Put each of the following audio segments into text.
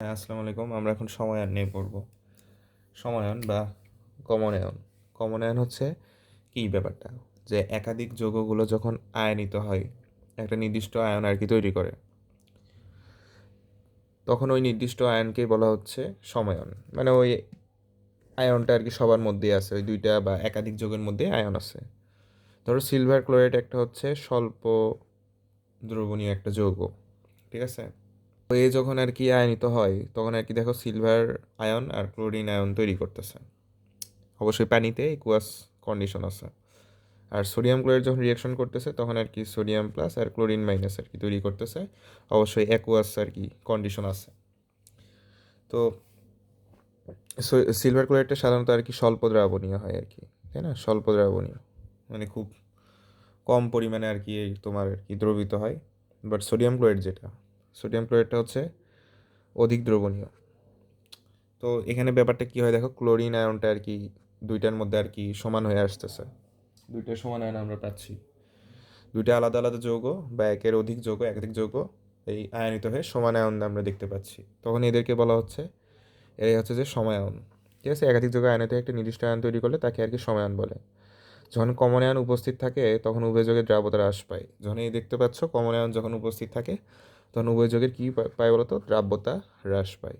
হ্যাঁ আসসালামু আলাইকুম। আমরা এখন সমায়ন নিয়ে পড়ব। সমায়ন বা কমনায়ন। কমনায়ন হচ্ছে কী ব্যাপারটা? যে একাধিক যৌগগুলো যখন আয়নিত হয়, একটা নির্দিষ্ট আয়ন আর কি তৈরি করে। তখন ওই নির্দিষ্ট আয়নকেই বলা হচ্ছে সমায়ন মানে ওই আয়নটা আর কি সবার মধ্যেই আছে। ওই দুইটা বা একাধিক যৌগের মধ্যে আয়ন আছে। ধরো সিলভার ক্লোরাইড একটা হচ্ছে স্বল্প দ্রবণীয় একটা যৌগ। ঠিক আছে? তো এ যখন আর কি আয়নিত হয়, তখন আর কি দেখো সিলভার আয়ন আর ক্লোরিন আয়ন তৈরি করতেছে। অবশ্যই পানিতে ইকুয়াস কন্ডিশন আছে। আর সোডিয়াম ক্লোরাইড যখন রিয়াকশন করতেছে, তখন আর কি সোডিয়াম প্লাস আর ক্লোরিন মাইনাস আর কি তৈরি করতেছে। অবশ্যই অ্যাকুয়াস আর কি কন্ডিশন আছে। তো সিলভার ক্লোরাইডটা সাধারণত আর কি স্বল্প দ্রাবণীয় হয় আর কি, তাই না? স্বল্প দ্রাবণীয়। মানে খুব কম পরিমাণে আর কি তোমার আর কি দ্রবিত হয়। বাট সোডিয়াম ক্লোরাইড যেটা সোডিয়াম ক্লোরাইডটা হচ্ছে অধিক দ্রবণীয়। তো এখানে ব্যাপারটা কী হয় দেখো ক্লোরিন আয়নটা আর কি দুইটার মধ্যে আর কি সমান হয়ে আসতেছে। দুইটা সমান আয়ন আমরা পাচ্ছি। দুইটা আলাদা আলাদা যৌগ বা একের অধিক যৌগ একাধিক যৌগ এই আয়নিত হয়ে সমান আয়ন আমরা দেখতে পাচ্ছি। তখন এদেরকে বলা হচ্ছে এরাই হচ্ছে যে সমায়ন ঠিক আছে? একাধিক যৌগ আয়নিত হয়ে একটা নির্দিষ্ট আয়ন তৈরি করলে তাকে আর কি সমায়ন বলে। যখন কমন আয়ন উপস্থিত থাকে তখন উভয় যোগের দ্রাব্যতা হ্রাস পায়। যখন এই দেখতে পাচ্ছ কমন আয়ন যখন উপস্থিত থাকে তখন উভয় যোগের কী পায় বলতো? দ্রাব্যতা হ্রাস পায়।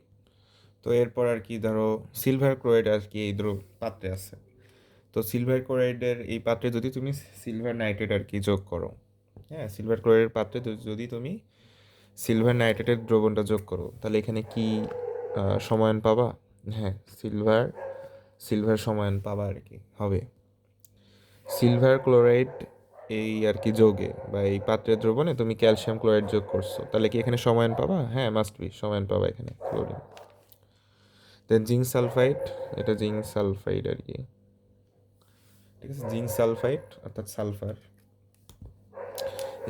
তো এরপর আর কি ধরো সিলভার ক্লোরাইড আর কি এই দ্রব পাত্রে আছে। তো সিলভার ক্লোরাইডের এই পাত্রে যদি তুমি সিলভার নাইট্রেট আর কি যোগ করো হ্যাঁ সিলভার ক্লোরাইডের পাত্রে যদি তুমি সিলভার নাইট্রেটের দ্রবণটা যোগ করো, তাহলে এখানে কি সমায়ন পাবা? হ্যাঁ সিলভার সিলভার সমায়ন পাবা আর কি, হবে। সিলভার ক্লোরাইড এই আর কি যোগে বা এই পাত্রের দ্রবণে তুমি ক্যালসিয়াম ক্লোরাইড যোগ করছ। তাহলে কি এখানে সমায়ন পাবা? হ্যাঁ মাস্ট বি সমায়ন পাবা এখানে ক্লোরিন দেন জিঙ্ক সালফাইড এটা জিঙ্ক সালফাইড আর কি। ঠিক আছে? জিঙ্ক সালফাইড অর্থাৎ সালফার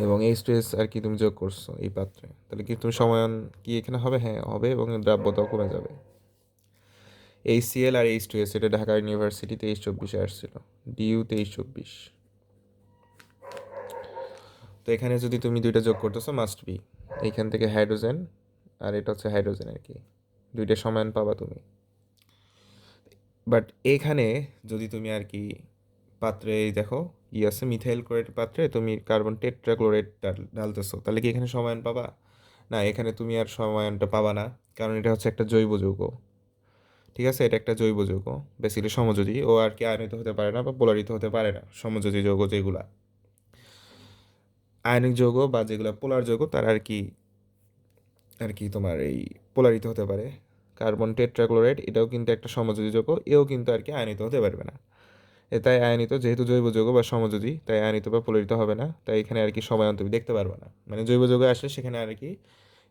এবং এইচ টু এস আর কি তুমি যোগ করছ এই পাত্রে। তাহলে কি তুমি সমায়ন কি এখানে হবে? হ্যাঁ হবে এবং দ্রাব্যতাও কমে যাবে। এই সিএল আর এইচ টু এস এটা ঢাকা ইউনিভার্সিটি তেইশ চব্বিশে আসছিল। ডিইউ তেইশ চব্বিশ। তো এখানে যদি তুমি দুইটা যোগ করতেছো মাস্ট বি এইখান থেকে হাইড্রোজেন আর এটা হচ্ছে হাইড্রোজেন আর কি। দুইটা সমান পাবা তুমি। বাট এখানে যদি তুমি আর কি পাত্রে দেখো, ই আছে মিথাইল ক্লোরাইড পাত্রে, তুমি কার্বন টেট্রাক্লোরাইড ঢালতেছো, তাহলে কি এখানে সমায়ন পাবা? না, এখানে তুমি আর সমায়নটা পাবা না, কারণ এটা হচ্ছে একটা জৈব যৌগ। ঠিক আছে? এটা একটা জৈব যৌগ বেসিক্যালি সমযোজী। ও আর কি আয়নিত হতে পারে না বা পোলারিত হতে পারে না, সমযোজী যৌগ যেগুলা। আয়নিক যৌগ বা যেগুলো পোলার যৌগ, তার আর কি আর কি তোমার এই পোলারিত হতে পারে। কার্বন টেট্রাক্লোরাইড, এটাও কিন্তু একটা সমযোজী যৌগ, এও কিন্তু আর কি আয়নিত হতে পারবে না। তাই আয়নিত, যেহেতু জৈব যৌগ বা সমযোজী, তাই আয়নিত বা পোলারিত হবে না। তাই এখানে আর কি সমায়ন তুমি দেখতে পারবে না। মানে জৈব যৌগ আসলে সেখানে আর কি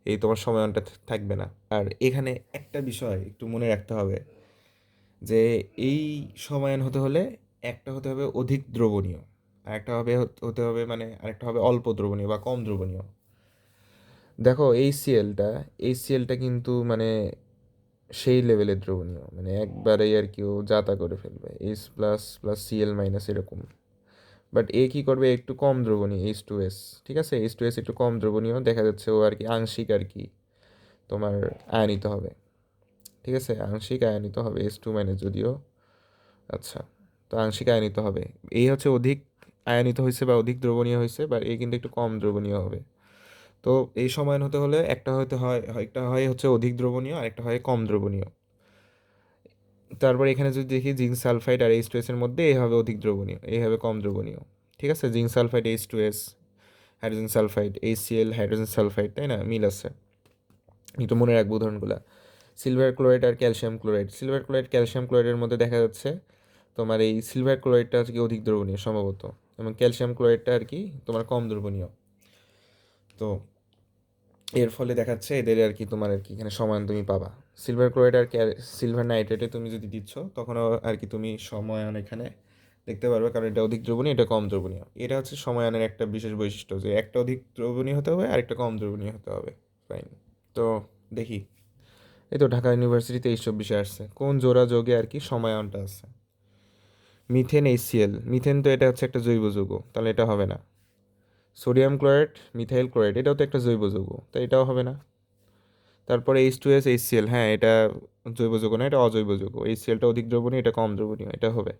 এই তোমার সমায়নটা থাকবে না। আর এখানে একটা বিষয় একটু মনে রাখতে হবে, যে এই সমায়ন হতে হলে একটা হতে হবে অধিক দ্রবণীয়। আরেকটা হবে হতে হবে মানে আরেকটা হবে অল্প দ্রবণীয় বা কম দ্রবণীয়। দেখো এই সিএলটা এই সিএলটা কিন্তু মানে সেই লেভেলের দ্রবণীয়। মানে একবারেই আর কি ও যাতা করে ফেলবে। H plus plus CL minus এরকম। বাট এ কী করবে? একটু কম দ্রবণীয় এইচ টু এস ঠিক আছে? এইচ টু এস একটু কম দ্রবণীয়, দেখা যাচ্ছে ও আর কি আংশিক আর কি তোমার আয়নিত হবে। ঠিক আছে? আংশিক আয়নিত হবে এস টু মাইনাস যদিও। আচ্ছা তো আংশিক আয়নিত হবে। এই হচ্ছে অধিক আয়নিত হয়েছে বা অধিক দ্রবণীয় হয়েছে, বা এই কিন্তু একটু কম দ্রবণীয় হবে। তো এই সমায়ন হতে হলে একটা হতে হয়, একটা হয় হচ্ছে অধিক দ্রবণীয় আর একটা হয় কম দ্রবণীয়। তারপর এখানে যদি দেখি জিঙ্ক সালফাইড আর এইচ টু এসের মধ্যে এই হবে অধিক দ্রবণীয় এই হবে কম দ্রবণীয়। ঠিক আছে? Zinc sulphide H two S hydrogen sulphide H CL hydrogen sulphide, তাই না? মিল আছে। একটু মনে রাখব উদাহরণগুলো। সিলভার ক্লোরাইড আর calcium chloride. Silver chloride, calcium ক্লোরাইডের মধ্যে দেখা যাচ্ছে তোমার এই সিলভার ক্লোরাইডটা হচ্ছে অধিক দ্রবণীয় সম্ভবত। এবং ক্যালসিয়াম ক্লোরাইডটা আর কি তোমার কম দ্রবণীয়। তো এর ফলে দেখাচ্ছে এদের আর কি তোমার আর কি এখানে সমান তুমি পাবা। সিলভার ক্লোরাইড আর সিলভার নাইট্রেটে তুমি যদি দিচ্ছ, তখনও আর কি তুমি সমায়ন এখানে দেখতে পারবে, কারণ এটা অধিক দ্রবণীয়, এটা কম দ্রবণীয়। এটা হচ্ছে সমায়নের একটা বিশেষ বৈশিষ্ট্য, যে একটা অধিক দ্রবণীয় হতে হবে আর একটা কম দ্রবণীয় হতে হবে। ফাইন তো দেখি। এই তো ঢাকা ইউনিভার্সিটি তেইশ চব্বিশে আসছে। কোন জোড়া যোগে আর কি সমায়নটা আছে? মিথেন এইচসিএল মিথেন তো এটা হচ্ছে একটা জৈব যৌগ, তাহলে এটা হবে না। সোডিয়াম ক্লোরাইড, মিথাইল ক্লোরাইড, এটাও তো একটা জৈব যৌগ, তাই এটাও হবে না। তারপরে H two S H CL হ্যাঁ এটা জৈব যৌগ না, এটা অজৈব যৌগ। এইচ সিএলটা অধিক দ্রবণীয়, এটা কম দ্রবণীয়, এটা হবে।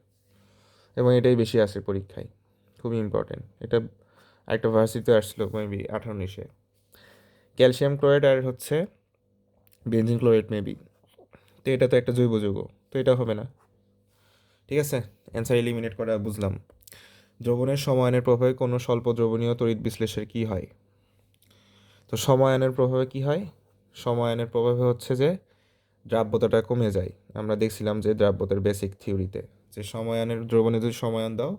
এবং এটাই বেশি আসে পরীক্ষায়, খুবই ইম্পর্টেন্ট এটা একটা ভার্সিটিতে আসছিল মেবি আঠারো উনিশে। ক্যালসিয়াম ক্লোরাইড আর হচ্ছে বেনজিন ক্লোরাইড মেবি তো এটা তো একটা জৈব যৌগ, তো এটা হবে না। ঠিক আছে? অ্যান্সার এলিমিনেট করা বুঝলাম। দ্রবণের সমায়নের প্রভাবে কোনো স্বল্প দ্রবণীয় তড়িৎ বিশ্লেষের কী হয়? তো সমায়নের প্রভাবে কি হয়? সমায়নের প্রভাবে হচ্ছে যে দ্রাব্যতাটা কমে যায়। আমরা দেখছিলাম যে দ্রাব্যতার বেসিক থিওরিতে যে সমায়নের দ্রবণে যদি সমায়ন দাও,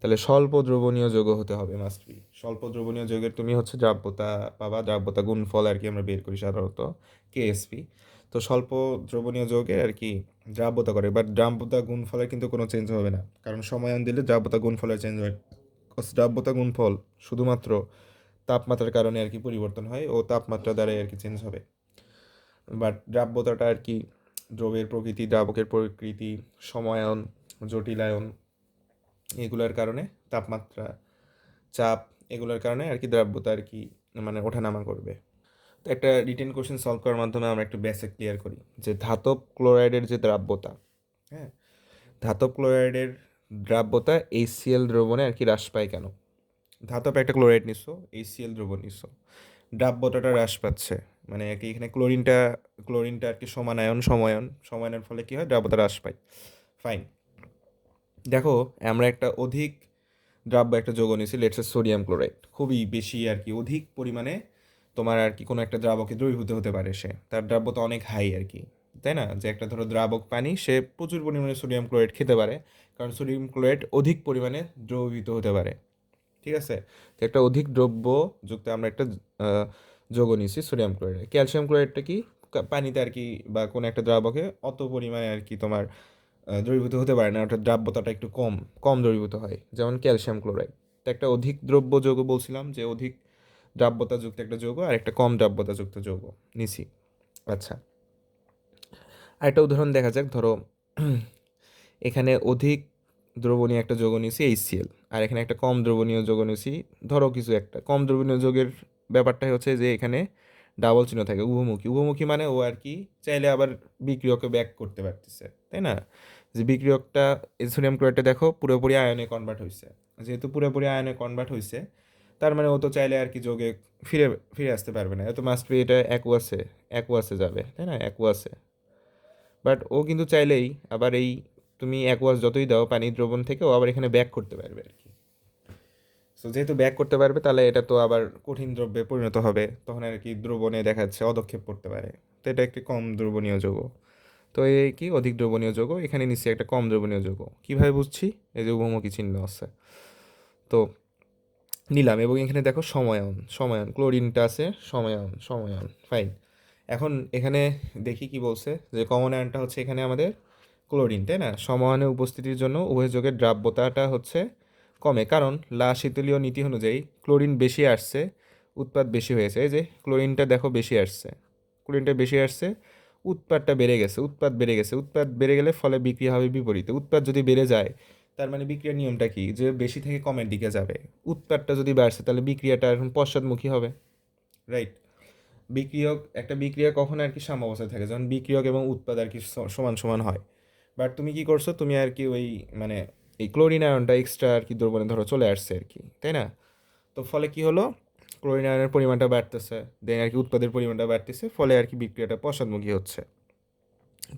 তাহলে স্বল্প দ্রবণীয় যোগ হতে হবে মাস্ট বি স্বল্প দ্রবণীয় যোগের তুমি হচ্ছে দ্রাব্যতা পাবা, দ্রাব্যতা গুণফল আর কি আমরা বের করি সাধারণত কেএসপি তো স্বল্প দ্রবণীয় যোগের আর কি দ্রাব্যতা করে। বাট দ্রাব্যতা গুণফলের কিন্তু কোনো চেঞ্জ হবে না। কারণ সমায়ন দিলে দ্রাব্যতা গুণফলের চেঞ্জ হয়। দ্রাব্যতা গুণফল শুধুমাত্র তাপমাত্রার কারণে আর কি পরিবর্তন হয় ও তাপমাত্রা দ্বারাই আর কি চেঞ্জ হবে। বাট দ্রাব্যতাটা আর কি দ্রবের প্রকৃতি, দ্রাবকের প্রকৃতি সময়ন জটিলায়ন এগুলোর কারণে তাপমাত্রা, চাপ এগুলোর কারণে আর কি দ্রাব্যতা আর কি মানে ওঠানামা করবে। তো একটা রিটেন কোশ্চেন সলভ করার মাধ্যমে আমরা একটু বেসিক ক্লিয়ার করি। যে ধাতব ক্লোরাইডের যে দ্রাব্যতা হ্যাঁ? ধাতব ক্লোরাইডের দ্রাব্যতা এইচসিএল দ্রবণে আর কি হ্রাস পায় কেন? ধাতব একটা ক্লোরাইড নিছো এইচসিএল দ্রবণ নিছো, দ্রাব্যতাটা হ্রাস পাচ্ছে। মানে আর কি এখানে ক্লোরিনটা ক্লোরিনটা আর কি সমানায়ন সমায়ন সমায়নের ফলে কী হয়? দ্রাব্যতা হ্রাস পায়। ফাইন দেখো, আমরা একটা অধিক দ্রাব্য একটা যোগ নিয়েছি লেটসে সোডিয়াম ক্লোরাইড খুবই বেশি আর কি, অধিক পরিমাণে তোমার আর কি কোনো একটা দ্রাবকে দ্রবীভূত হতে পারে সে। তার দ্রাব্যতা অনেক হাই আর কি, তাই না? যে একটা ধরো দ্রাবক পানি, সে প্রচুর পরিমাণে সোডিয়াম ক্লোরাইড খেতে পারে, কারণ সোডিয়াম ক্লোরাইড অধিক পরিমাণে দ্রবীভূত হতে পারে। ঠিক আছে? তো একটা অধিক দ্রব্য যুক্ত আমরা একটা যোগ নিয়েছি সোডিয়াম ক্লোরাইড ক্যালসিয়াম ক্লোরাইডটা কি? পানিতে আর কি বা কোনো একটা দ্রাবকে অত পরিমাণে আর কি তোমার দ্রবীভূত হতে পারে না, অর্থাৎ দ্রাব্যতাটা একটু কম কম দ্রবীভূত হয়, যেমন ক্যালসিয়াম ক্লোরাইড তো একটা অধিক দ্রব্য যৌগ বলছিলাম, যে অধিক দ্রাব্যতাযুক্ত একটা যৌগ আর একটা কম দ্রাব্যতাযুক্ত যৌগ। নিছি। আচ্ছা। আরেকটা উদাহরণ দেখা যাক। ধরো, এখানে অধিক দ্রবণীয় একটা যৌগ নিয়েছি এইচসিএল আর এখানে একটা কম দ্রবণীয় যৌগ নিয়েছি ধরো কিছু একটা। কম দ্রবণীয় যৌগের ব্যাপারটাই হচ্ছে যে, এখানে ডাবল চিহ্ন থাকে, উভমুখী। উভমুখী মানে ও আর কি চাইলে আবার বিক্রিয়কে ব্যাক করতে পারতেছে, তাই না? যে বিক্রিয়কটা সোডিয়াম ক্লোরাইডটা দেখো, পুরোপুরি আয়নে কনভার্ট হয়েছে যেহেতু পুরোপুরি আয়নে কনভার্ট হয়েছে তার মানে ও তো চাইলে আর কি যোগে ফিরে ফিরে আসতে পারবে না। এত মাস্ট বি এটা অ্যাকুয়াসে অ্যাকুয়াসে যাবে, তাই না? অ্যাকুয়াসে বাট ও কিন্তু চাইলেই আবার এই তুমি অ্যাকোয়াস যতই দাও, পানির দ্রবণ থেকে ও আবার এখানে ব্যাক করতে পারবে আর কি। সো যেহেতু ব্যাক করতে পারবে, তাহলে এটা তো আবার কঠিন দ্রব্যে পরিণত হবে। তখন আর কি দ্রবণে দেখা যাচ্ছে অদক্ষেপ করতে পারে। তো এটা একটি কম দ্রবণীয় যৌগ তো এই কি? অধিক দ্রবণীয় যৌগ এখানে নিশ্চয়ই একটা কম দ্রবণীয় যৌগ কীভাবে বুঝছি? এই যে উভমুখী চিহ্ন আছে। তো নিলাম এবং এখানে দেখো সময়ন সমায়ন ক্লোরিনটা আছে সমায়ন সমায়ন ফাইন এখন এখানে দেখি কি বলছে যে কমন আয়নটা হচ্ছে এখানে আমাদের ক্লোরিন তাই না? সমায়নের উপস্থিতির জন্য উভয় যোগের দ্রাব্যতাটা হচ্ছে কমে। কারণ লা শীতলীয় নীতি অনুযায়ী ক্লোরিন বেশি আসছে, উৎপাদ বেশি হয়েছে। এই যে ক্লোরিনটা দেখো বেশি আসছে ক্লোরিনটা বেশি আসছে, উৎপাদটা বেড়ে গেছে, উৎপাদ বেড়ে গেছে। উৎপাদ বেড়ে গেলে ফলে বিক্রিয়া হবে বিপরীতে। উৎপাদ যদি বেড়ে যায় তার মানে বিক্রিয়ার নিয়মটা কি? যে বেশি থেকে কমের দিকে যাবে। উৎপাদটা যদি বাড়ছে, তাহলে বিক্রিয়াটা এখন পশ্চাৎমুখী হবে। রাইট বিক্রিয়ক, একটা বিক্রিয়া কখন আর কি সাম্যাবস্থায় থাকে। যখন বিক্রিয়ক এবং উৎপাদ আর কি সমান সমান হয়। বাট তুমি কি করছ? তুমি আর কি ওই মানে এই ক্লোরিন আয়নটা এক্সট্রা আর কি দ্রবণে ধরো চলে আসছে আর কি। তাই না? তো ফলে কি হলো? ক্লোরিন আয়নের পরিমাণটা বাড়তেছে। দেন আর কি উৎপাদের পরিমাণটা বাড়তেছে। ফলে আর কি বিক্রিয়াটা পশ্চাদমুখী হচ্ছে।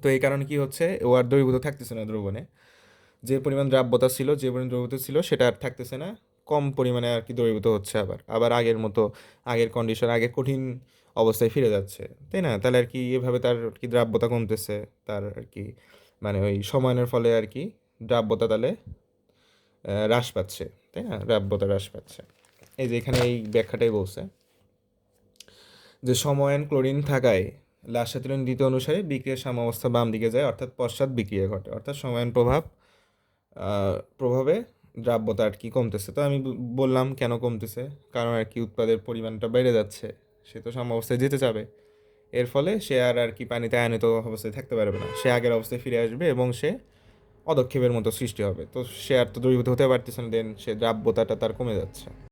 তো এই কারণে কি হচ্ছে? ও আর দ্রবীভূত থাকতেছে না দ্রবণে। যে পরিমাণ দ্রাব্যতা ছিল, যে পরিমাণ দ্রবীভূত ছিল, সেটা আর থাকতেছে না। কম পরিমাণে আর কি দ্রবীভূত হচ্ছে আবার। আবার আগের মতো, আগের কন্ডিশন আগের কঠিন অবস্থায় ফিরে যাচ্ছে। তাই না? তাহলে আর কি এভাবে তার আর কি দ্রাব্যতা কমতেছে, তার আর কি মানে ওই সময়ের ফলে আর কি দ্রাব্যতা তাহলে হ্রাস পাচ্ছে। তাই না? দ্রাব্যতা হ্রাস পাচ্ছে। এই যে এখানে এই ব্যাখ্যাটাই বলছে। যে সমায়ন ক্লোরিন থাকায় লাশাতিরণ দ্বিতীয় অনুসারে বিক্রিয়ার সাম্যাবস্থা বাম দিকে যায়, অর্থাৎ পশ্চাৎ বিক্রিয়া ঘটে। অর্থাৎ সমায়ন প্রভাব প্রভাবে দ্রাব্যতা আর কি কমতেছে। তো আমি বললাম কেন কমতেছে? কারণ আর কি উৎপাদের পরিমাণটা বেড়ে যাচ্ছে, সে তো সাম্যাবস্থায় যেতে চাবে। এর ফলে সে আর আর কি পানিতে আয়নিত অবস্থায় থাকতে পারবে না। সে আগের অবস্থায় ফিরে আসবে এবং সে পদক্ষেপের মতো সৃষ্টি হবে। তো সে আর তো দ্রবীভূত হতে পারতেছে না দেন সে দ্রাব্যতাটা তার কমে যাচ্ছে।